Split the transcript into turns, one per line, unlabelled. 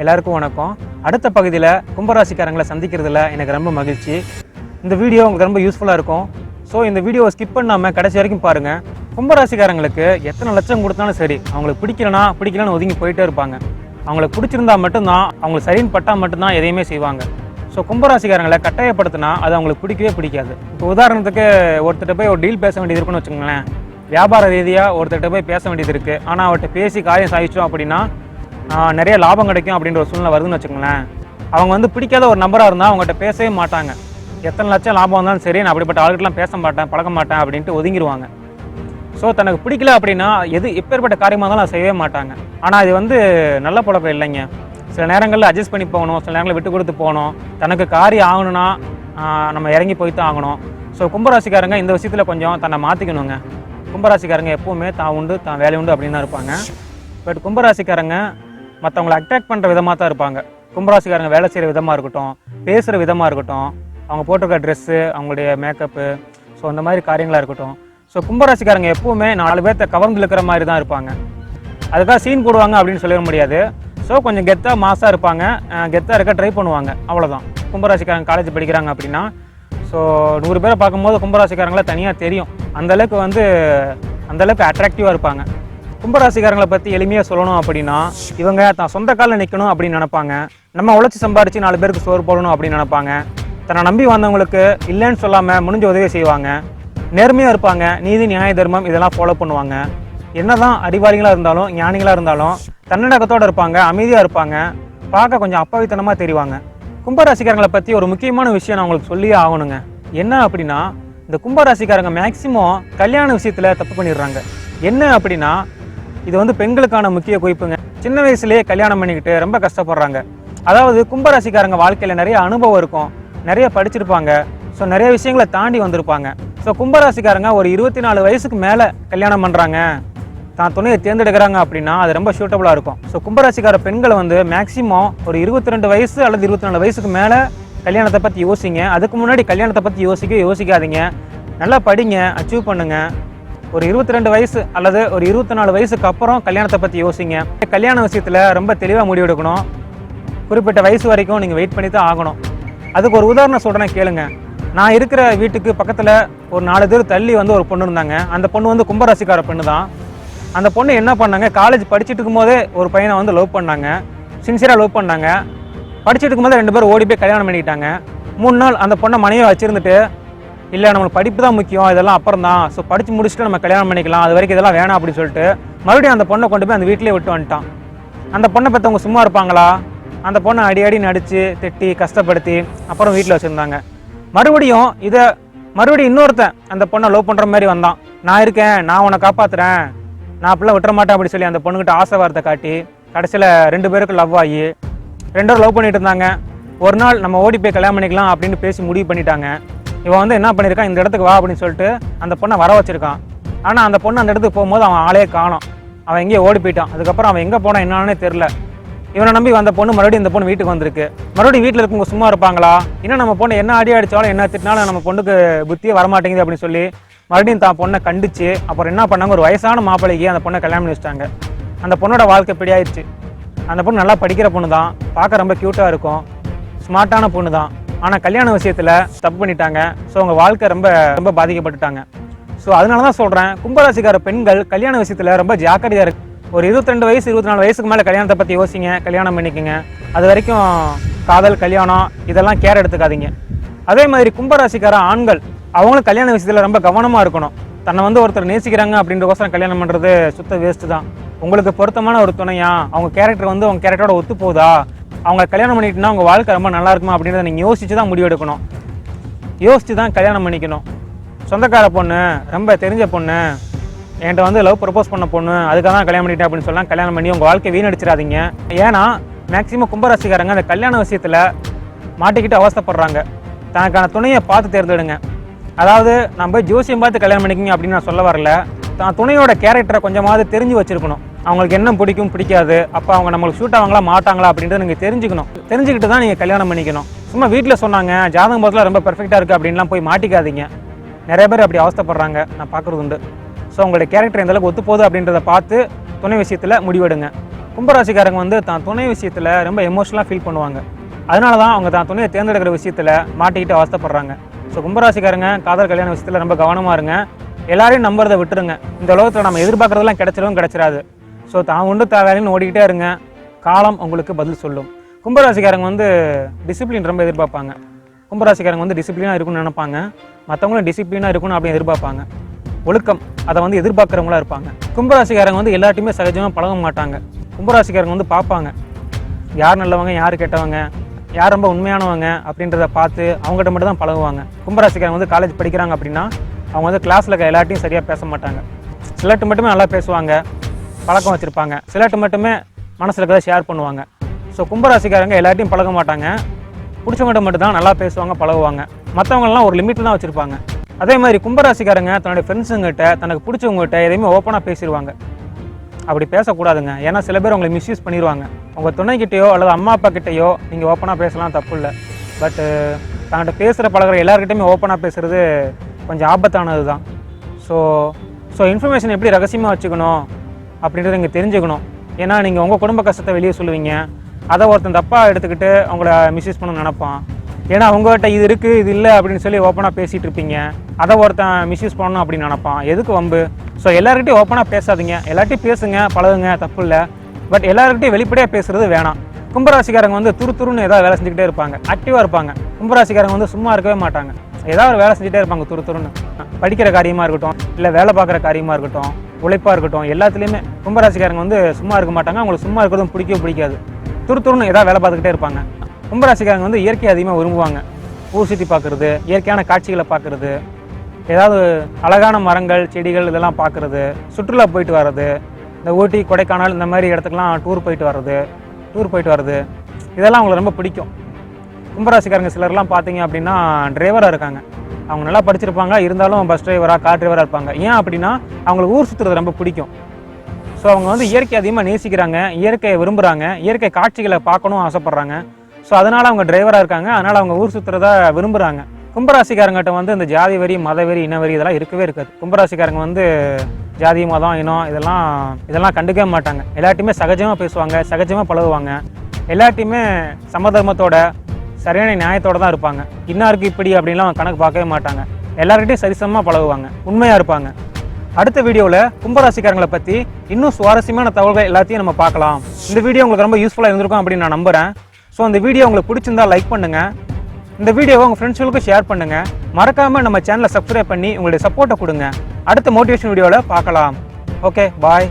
எல்லாருக்கும் வணக்கம். அடுத்த பகுதியில் கும்பராசிக்காரங்களை சந்திக்கிறதுல எனக்கு ரொம்ப மகிழ்ச்சி. இந்த வீடியோ உங்களுக்கு ரொம்ப யூஸ்ஃபுல்லாக இருக்கும். ஸோ இந்த வீடியோவை ஸ்கிப் பண்ணாமல் கடைசி வரைக்கும் பாருங்கள் கும்பராசிக்காரங்களுக்கு எத்தனை லட்சம் கொடுத்தாலும் சரி அவங்களுக்கு பிடிக்கலனா பிடிக்கலன்னு ஒதுங்கி போயிட்டே இருப்பாங்க. அவங்களுக்கு பிடிச்சிருந்தா மட்டும்தான் அவங்களுக்கு சரின்னு பட்டால் மட்டும்தான் எதையுமே செய்வாங்க. ஸோ கும்பராசிக்காரங்களை கட்டாயப்படுத்தினா அது அவங்களுக்கு பிடிக்கவே பிடிக்காது. இப்போ உதாரணத்துக்கு ஒருத்தர்கிட்ட போய் ஒரு டீல் பேச வேண்டியது இருக்குன்னு வச்சுக்கோங்களேன். வியாபார ரீதியாக ஒருத்தர்கிட்ட போய் பேச வேண்டியது இருக்குது ஆனால் அவர்கிட்ட பேசி காரியம் சாதிச்சோம் அப்படின்னா நிறைய லாபம் கிடைக்கும் அப்படின்ற ஒரு சூழ்நிலை வருதுன்னு வச்சுக்கோங்களேன். அவங்க வந்து பிடிக்காத ஒரு நம்பராக இருந்தால் அவங்ககிட்ட பேசவே மாட்டாங்க. எத்தனை லட்சம் லாபம் வந்தாலும் சரி நான் அப்படிப்பட்ட ஆளுகிட்டலாம் பேச மாட்டேன் பழக மாட்டேன் அப்படின்ட்டு ஒதுங்கிடுவாங்க ஸோ தனக்கு பிடிக்கல அப்படின்னா எது எப்பேற்பட்ட காரியமாக இருந்தாலும் அதை செய்யவே மாட்டாங்க. ஆனால் இது வந்து நல்ல பழக்கம் இல்லைங்க. சில நேரங்களில் அட்ஜஸ்ட் பண்ணி போகணும் சில நேரங்களில் விட்டு கொடுத்து போகணும். தனக்கு காரியம் ஆகணும்னா நம்ம இறங்கி போய் தான் ஆகணும். ஸோ கும்பராசிக்காரங்க இந்த விஷயத்தில் கொஞ்சம் தன்னை மாற்றிக்கணுங்க கும்பராசிக்காரங்க எப்போவுமே தான் உண்டு தான் வேலை உண்டு அப்படின்னு தான் இருப்பாங்க. பட் கும்பராசிக்காரங்க மற்றவங்களை அட்ராக்ட் பண்ணுற விதமாக தான் இருப்பாங்க. கும்பராசிக்காரங்க வேலை செய்கிற விதமாக இருக்கட்டும் பேசுகிற விதமாக இருக்கட்டும் அவங்க போட்டிருக்க ட்ரெஸ்ஸு அவங்களுடைய மேக்கப்பு ஸோ அந்த மாதிரி காரியங்களாக இருக்கட்டும். ஸோ கும்பராசிக்காரங்க எப்பவுமே நாலு பேர்த்த கவர்ந்து இழுக்கிற மாதிரி தான் இருப்பாங்க. அதுக்காக சீன் போடுவாங்க அப்படின்னு சொல்லிட முடியாது. ஸோ கொஞ்சம் கெத்தாக மாசாக இருப்பாங்க. கெத்தாக இருக்க ட்ரை பண்ணுவாங்க. அவ்வளோதான் கும்பராசிக்காரங்க காலேஜ் படிக்கிறாங்க அப்படின்னா ஸோ நூறு பேரை பார்க்கும்போது கும்பராசிக்காரங்களாம் தனியாக தெரியும். அந்தளவுக்கு வந்து அந்தளவுக்கு அட்ராக்டிவாக இருப்பாங்க. கும்பராசிக்காரங்களை பற்றி எளிமையாக சொல்லணும் அப்படின்னா இவங்க தான் சொந்த காலில் நிற்கணும் அப்படின்னு நினைப்பாங்க. நம்ம உழைச்சி சம்பாரித்து நாலு பேருக்கு சோறு போடணும் அப்படின்னு நினைப்பாங்க. தன்னை நம்பி வந்தவங்களுக்கு இல்லைன்னு சொல்லாமல் முடிஞ்ச உதவி செய்வாங்க. நேர்மையாக இருப்பாங்க. நீதி நியாய தர்மம் இதெல்லாம் ஃபாலோ பண்ணுவாங்க. என்னதான் அறிவாளிகளாக இருந்தாலும் ஞானிகளாக இருந்தாலும் தன்னடக்கத்தோடு இருப்பாங்க அமைதியாக இருப்பாங்க. பார்க்க கொஞ்சம் அப்பாவித்தனமாக தெரிவாங்க. கும்பராசிக்காரங்களை பற்றி ஒரு முக்கியமான விஷயம் நான் உங்களுக்கு சொல்லியே ஆகணுங்க. என்ன அப்படின்னா இந்த கும்பராசிக்காரங்க மேக்சிமம் கல்யாண விஷயத்தில் தப்பு பண்ணிடுறாங்க. என்ன அப்படின்னா இது வந்து பெண்களுக்கான முக்கிய குறிப்புங்க. சின்ன வயசுலேயே கல்யாணம் பண்ணிக்கிட்டு ரொம்ப கஷ்டப்படுறாங்க. அதாவது கும்பராசிக்காரங்க வாழ்க்கையில் நிறைய அனுபவம் இருக்கும். நிறைய படிச்சிருப்பாங்க. ஸோ நிறைய விஷயங்களை தாண்டி வந்திருப்பாங்க. ஸோ கும்பராசிக்காரங்க ஒரு இருபத்தி நாலு வயசுக்கு மேலே கல்யாணம் பண்ணுறாங்க தான் துணையை தேர்ந்தெடுக்கிறாங்க அப்படின்னா அது ரொம்ப சூட்டபுளாக இருக்கும். ஸோ கும்பராசிக்கார பெண்கள் வந்து மேக்ஸிமம் ஒரு இருபத்தி ரெண்டு வயசு அல்லது இருபத்தி நாலு வயசுக்கு மேலே கல்யாணத்தை பற்றி யோசிங்க. அதுக்கு முன்னாடி கல்யாணத்தை பற்றி யோசிக்க யோசிக்காதீங்க. நல்லா படிங்க அச்சீவ் பண்ணுங்கள் ஒரு இருபத்தி ரெண்டு வயசு அல்லது ஒரு இருபத்தி நாலு வயசுக்கு அப்புறம் கல்யாணத்தை பற்றி யோசிங்க. கல்யாண விஷயத்தில் ரொம்ப தெளிவாக முடிவெடுக்கணும். குறிப்பிட்ட வயசு வரைக்கும் நீங்கள் வெயிட் பண்ணி தான் ஆகணும். அதுக்கு ஒரு உதாரணம் சொல்கிறேன் கேளுங்க. நான் இருக்கிற வீட்டுக்கு பக்கத்தில் ஒரு நாலு பேர் தள்ளி வந்து ஒரு பொண்ணு இருந்தாங்க. அந்த பொண்ணு வந்து கும்பராசிக்கார பெண்ணு தான். அந்த பொண்ணு என்ன பண்ணாங்க காலேஜ் படிச்சுட்டு இருக்கும்போதே ஒரு பையனை வந்து லவ் பண்ணாங்க. சின்சியராக லவ் பண்ணாங்க. படிச்சுட்டு இருக்கும்போது ரெண்டு பேரும் ஓடி போய் கல்யாணம் பண்ணிக்கிட்டாங்க. மூணு நாள் அந்த பொண்ணை மனைவி வச்சுருந்துட்டு இல்லை நம்மளுக்கு படிப்பு தான் முக்கியம் இதெல்லாம் அப்புறம் தான். ஸோ படித்து முடிச்சுட்டு நம்ம கல்யாணம் பண்ணிக்கலாம் அது வரைக்கும் இதெல்லாம் வேணாம் அப்படின்னு சொல்லிட்டு மறுபடியும் அந்த பொண்ணை கொண்டு போய் அந்த வீட்டிலே விட்டு வந்துட்டான். அந்த பொண்ணை பெற்றவங்க சும்மா இருப்பாங்களா? அந்த பொண்ணை அடி அடி நடித்து திட்டி கஷ்டப்படுத்தி அப்புறம் வீட்டில் வச்சுருந்தாங்க. மறுபடியும் இதை மறுபடியும் இன்னொருத்தன் அந்த பொண்ணை லவ் பண்ணுற மாதிரி வந்தான். நான் இருக்கேன் நான் உன்னை காப்பாத்துறேன். நான் அப்படிலாம் விட்டுற மாட்டேன் அப்படின்னு சொல்லி அந்த பொண்ணுக்கிட்ட ஆசை வார்த்தை காட்டி கடைசியில் ரெண்டு பேருக்கு லவ் ஆகி ரெண்டு பேரும் லவ் பண்ணிட்டு இருந்தாங்க. ஒரு நாள் நம்ம ஓடி போய் கல்யாணம் பண்ணிக்கலாம் அப்படின்னு பேசி முடிவு பண்ணிட்டாங்க. இவன் வந்து என்ன பண்ணியிருக்கான் இந்த இடத்துக்கு வா அப்படின்னு சொல்லிட்டு அந்த பொண்ணை வர வச்சிருக்கான். ஆனால் அந்த பொண்ணு அந்த இடத்துக்கு போகும்போது அவன் ஆளே காணோம். அவன் எங்கேயோ ஓடி போயிட்டான். அதுக்கப்புறம் அவன் எங்கே போனான் என்னன்னே தெரில இவனை நம்பி வந்த பொண்ணு மறுபடியும் இந்த பொண்ணு வீட்டுக்கு வந்திருக்கு. மறுபடியும் வீட்டில் இருக்கவங்க சும்மா இருப்பாங்களா? இன்னும் நம்ம பொண்ணு என்ன அடி அடித்தாலும் என்ன திட்டினாலும் நம்ம பொண்ணுக்கு புத்தியே வரமாட்டேங்குது அப்படின்னு சொல்லி மறுபடியும் தான் பொண்ணை கண்டிச்சு அப்புறம் என்ன பண்ணாங்க? ஒரு வயசான மாப்பிள்ளைக்கு அந்த பொண்ணை கல்யாணம் பண்ணி வச்சிட்டாங்க. அந்த பொண்ணோட வாழ்க்கை பிடியாயிருச்சு அந்த பொண்ணு நல்லா படிக்கிற பொண்ணு தான் பார்க்க ரொம்ப க்யூட்டாக இருக்கும். ஸ்மார்ட்டான பொண்ணு தான் ஆனால் கல்யாண விஷயத்தில் தப்பு பண்ணிட்டாங்க. ஸோ அவங்க வாழ்க்கை ரொம்ப ரொம்ப பாதிக்கப்பட்டுட்டாங்க. ஸோ அதனால தான் சொல்கிறேன் கும்பராசிக்கார பெண்கள் கல்யாண விஷயத்தில் ரொம்ப ஜாக்கிரதையாக இருக்கு ஒரு 22 வயசு இருபத்தி நாலு வயசுக்கு மேலே கல்யாணத்தை பற்றி யோசிங்க கல்யாணம் பண்ணிக்கோங்க. அது வரைக்கும் காதல் கல்யாணம் இதெல்லாம் கேர் எடுத்துக்காதீங்க. அதே மாதிரி கும்பராசிக்கார ஆண்கள் அவங்களும் கல்யாண விஷயத்தில் ரொம்ப கவனமாக இருக்கணும். தன்னை வந்து ஒருத்தர் நேசிக்கிறாங்க அப்படின்றக்கோசரம் கல்யாணம் பண்ணுறது சுத்த வேஸ்ட்டு தான். உங்களுக்கு பொருத்தமான ஒரு துணையா அவங்க கேரக்டர் வந்து அவங்க கேரக்டரோட ஒத்து போகுதா அவங்க கல்யாணம் பண்ணிட்டுனா உங்கள் வாழ்க்கை ரொம்ப நல்லா இருக்குமா அப்படின்றத நீங்கள் யோசிச்சு தான் முடிவெடுக்கணும். யோசிச்சு தான் கல்யாணம் பண்ணிக்கணும். சொந்தக்கார பொண்ணு ரொம்ப தெரிஞ்ச பொண்ணு என்கிட்ட வந்து லவ் ப்ரப்போஸ் பண்ண பொண்ணு அதுக்காக தான் கல்யாணம் பண்ணிட்டேன் அப்படின்னு சொல்லலாம் கல்யாணம் பண்ணி உங்கள் வாழ்க்கை வீணடிச்சிடாதீங்க. ஏன்னா மேக்ஸிமம் கும்பராசிக்காரங்க அந்த கல்யாண விஷயத்தில் மாட்டிக்கிட்டு அவஸ்தப்படுறாங்க. தனக்கான துணையை பார்த்து தேர்ந்தெடுங்க. அதாவது நம்ம போய் ஜோசியம் பார்த்து கல்யாணம் பண்ணிக்கிங்க அப்படின்னு நான் சொல்ல வரல. தான் துணையோட கேரக்டரை கொஞ்சமாவது தெரிஞ்சு வச்சிருக்கணும். அவங்களுக்கு என்ன பிடிக்கும் பிடிக்காது. அப்போ அவங்க நம்மளுக்கு ஷூட் ஆவாங்களா மாட்டாங்களா அப்படின்றத நீங்கள் தெரிஞ்சுக்கணும். தெரிஞ்சுக்கிட்டு தான் நீங்கள் கல்யாணம் பண்ணிக்கணும். சும்மா வீட்டில் சொன்னாங்க ஜாதகம் பார்த்துல ரொம்ப பெர்ஃபெக்டாக இருக்குது அப்படின்லாம் போய் மாட்டிக்காதீங்க. நிறைய பேர் அப்படி அவஸ்தைப்படுறாங்க. நான் பார்க்குறது உண்டு. ஸோ உங்களுடைய கேரக்டர் எந்தளவுக்கு ஒத்து போகுது அப்படின்றத பார்த்து துணை விஷயத்தில் முடிவெடுங்க. கும்பராசிக்காரங்க வந்து தான் துணை விஷயத்தில் ரொம்ப எமோஷனலாக ஃபீல் பண்ணுவாங்க. அதனால தான் அவங்க தான் துணையை தேர்ந்தெடுக்கிற விஷயத்தில் மாட்டிக்கிட்டு அவஸ்தைப்படுறாங்க. ஸோ கும்பராசிக்காரங்க காதல் கல்யாண விஷயத்தில் ரொம்ப கவனமாக இருங்க. எல்லாரையும் நம்புறதை விட்டுருங்க. இந்த உலகத்தில் நம்ம எதிர்பார்க்குறதெல்லாம் கிடைச்சிடும் கிடைச்சிடாது ஸோ தான் உண்டு தேவையில்லைன்னு ஓடிக்கிட்டே இருங்க. காலம் உங்களுக்கு பதில் சொல்லும். கும்பராசிக்காரங்க வந்து டிசிப்ளின் ரொம்ப எதிர்பார்ப்பாங்க. கும்பராசிக்காரங்க வந்து டிசிப்ளினாக இருக்கும்னு நினைப்பாங்க. மற்றவங்களும் டிசிப்ளினாக இருக்கணும் அப்படின்னு எதிர்பார்ப்பாங்க. ஒழுக்கம் அதை வந்து எதிர்பார்க்குறவங்களா இருப்பாங்க. கும்பராசிக்காரங்க வந்து எல்லாத்தையுமே சகஜமாக பழக மாட்டாங்க. கும்பராசிக்காரங்க வந்து பார்ப்பாங்க. யார் நல்லவங்க யார் கெட்டவங்க யார் ரொம்ப உண்மையானவங்க அப்படின்றத பார்த்து அவங்ககிட்ட மட்டும் தான் பழகுவாங்க. கும்பராசிக்காரங்க வந்து காலேஜ் படிக்கிறாங்க அப்படின்னா அவங்க வந்து கிளாஸில் இருக்க எல்லார்ட்டையும் சரியாக பேச மாட்டாங்க. சிலர்ட்டு மட்டுமே நல்லா பேசுவாங்க. பழக்கம் வச்சுருப்பாங்க. சிலர்ட்டு மட்டுமே மனசில் இருக்கிறத ஷேர் பண்ணுவாங்க. ஸோ கும்பராசிக்காரங்க எல்லார்ட்டையும் பழக மாட்டாங்க. பிடிச்சவங்கள்ட்ட மட்டும்தான் நல்லா பேசுவாங்க பழகுவாங்க. மற்றவங்கலாம் ஒரு லிமிட்டில் தான் வச்சுருப்பாங்க. அதே மாதிரி கும்பராசிக்காரங்க தன்னுடைய ஃப்ரெண்ட்ஸுங்கிட்ட தனக்கு பிடிச்சவங்ககிட்ட எதையுமே ஓப்பனாக பேசிடுவாங்க அப்படி பேசக்கூடாதுங்க. ஏன்னா சில பேர் உங்களை மிஸ்யூஸ் பண்ணிடுவாங்க உங்கள் துணைக்கிட்டேயோ அல்லது அம்மா அப்பா கிட்டேயோ நீங்கள் ஓப்பனாக பேசலாம் தப்பு இல்லை. பட்டு தன்கிட்ட பேசுகிற பழகுற எல்லாருக்கிட்டையுமே ஓப்பனாக பேசுகிறது கொஞ்சம் ஆபத்தானது தான் ஸோ ஸோ இன்ஃபர்மேஷன் எப்படி ரகசியமாக வச்சுக்கணும்? அப்படின்றத நீங்கள் தெரிஞ்சுக்கணும். ஏன்னா நீங்கள் உங்கள் குடும்ப கஷ்டத்தை வெளியே சொல்லுவீங்க. அதை ஒருத்தன் தப்பாக எடுத்துக்கிட்டு அவங்கள மிஸ்யூஸ் பண்ண நினப்பான். ஏன்னா அவங்ககிட்ட இது இருக்குது இது இல்லை அப்படின்னு சொல்லி ஓப்பனாக பேசிகிட்டு இருப்பீங்க. அதை ஒருத்தன் மிஸ்யூஸ் பண்ணணும் அப்படின்னு நினப்பான். எதுக்கு வம்பு? ஸோ எல்லாருக்கிட்டையும் ஓப்பனாக பேசாதீங்க. எல்லார்ட்டையும் பேசுங்க பழகுங்க தப்பு இல்லை. பட் எல்லாருக்கிட்டையும் வெளிப்படையாக பேசுறது வேணாம். கும்பராசிக்காரங்க வந்து துரு துருன்னு ஏதாவது வேலை செஞ்சுக்கிட்டே இருப்பாங்க. ஆக்டிவாக இருப்பாங்க. கும்பராசிக்காரங்க வந்து சும்மா இருக்கவே மாட்டாங்க. ஏதாவது ஒரு வேலை செஞ்சுட்டே இருப்பாங்க துரு துருன்னு. படிக்கிற காரியமாக இருக்கட்டும் இல்லை வேலை பார்க்குற காரியமாக இருக்கட்டும். உழைப்பாக இருக்கட்டும் எல்லாத்துலேயுமே கும்பராசிக்காரங்க வந்து சும்மா இருக்க மாட்டாங்க. அவங்களுக்கு சும்மா இருக்கிறதும் பிடிக்கவே பிடிக்காது. துரு துருன்னு ஏதாவது வேலை பார்த்துக்கிட்டே இருப்பாங்க. கும்பராசிக்காரங்க வந்து இயற்கையை அதிகமாக விரும்புவாங்க. ஊர் சுற்றி பார்க்குறது இயற்கையான காட்சிகளை பார்க்குறது ஏதாவது அழகான மரங்கள் செடிகள் இதெல்லாம் பார்க்குறது சுற்றுலா போயிட்டு வர்றது இந்த ஊட்டி கொடைக்கானல் இந்த மாதிரி இடத்துக்குலாம் டூர் போயிட்டு வர்றது டூர் போயிட்டு வர்றது இதெல்லாம் அவங்களுக்கு ரொம்ப பிடிக்கும். கும்பராசிக்காரங்க சிலர்லாம் பார்த்தீங்க அப்படின்னா டிரைவராக இருக்காங்க. அவங்க நல்லா படிச்சிருப்பாங்க இருந்தாலும் பஸ் டிரைவராக கார் டிரைவராக இருப்பாங்க. ஏன் அப்படின்னா அவங்களுக்கு ஊர் சுற்றுறது ரொம்ப பிடிக்கும். ஸோ அவங்க வந்து இயற்கை அதிகமாக நேசிக்கிறாங்க இயற்கையை விரும்புகிறாங்க இயற்கை காட்சிகளை பார்க்கணும் ஆசைப்பட்றாங்க. ஸோ அதனால் அவங்க டிரைவராக இருக்காங்க அதனால் அவங்க ஊர் சுற்றுறதா விரும்புகிறாங்க கும்பராசிக்காரங்கிட்ட வந்து இந்த ஜாதி வரி மத வரி இன இதெல்லாம் இருக்கவே இருக்காது. கும்பராசிக்காரங்க வந்து ஜாதி மதம் இனம் இதெல்லாம் இதெல்லாம் கண்டுக்கவே மாட்டாங்க. எல்லார்ட்டையுமே சகஜமாக பேசுவாங்க சகஜமாக பழகுவாங்க. எல்லார்ட்டையுமே சமதர்மத்தோட சரியான நியாயத்தோட தான் இருப்பாங்க. இன்னாருக்கு இப்படி அப்படின்லாம் கணக்கு பார்க்கவே மாட்டாங்க. எல்லார்கிட்டையும் சரிசமமாக பழகுவாங்க. உண்மையாக இருப்பாங்க. அடுத்த வீடியோவில் கும்பராசிக்காரங்களை பற்றி இன்னும் சுவாரஸ்யமான தகவல்கள் எல்லாத்தையும் நம்ம பார்க்கலாம். இந்த வீடியோ உங்களுக்கு ரொம்ப யூஸ்ஃபுல்லாக இருந்திருக்கும் அப்படின்னு நான் நம்புகிறேன் ஸோ அந்த வீடியோ உங்களுக்கு பிடிச்சிருந்தா லைக் பண்ணுங்கள் இந்த வீடியோவை உங்கள் ஃப்ரெண்ட்ஸ்களுக்கும் ஷேர் பண்ணுங்கள் மறக்காமல் நம்ம சேனலை சப்ஸ்கிரைப் பண்ணி உங்களுடைய சப்போர்ட்டை கொடுங்க. அடுத்த மோட்டிவேஷன் வீடியோவில் பார்க்கலாம். Okay bye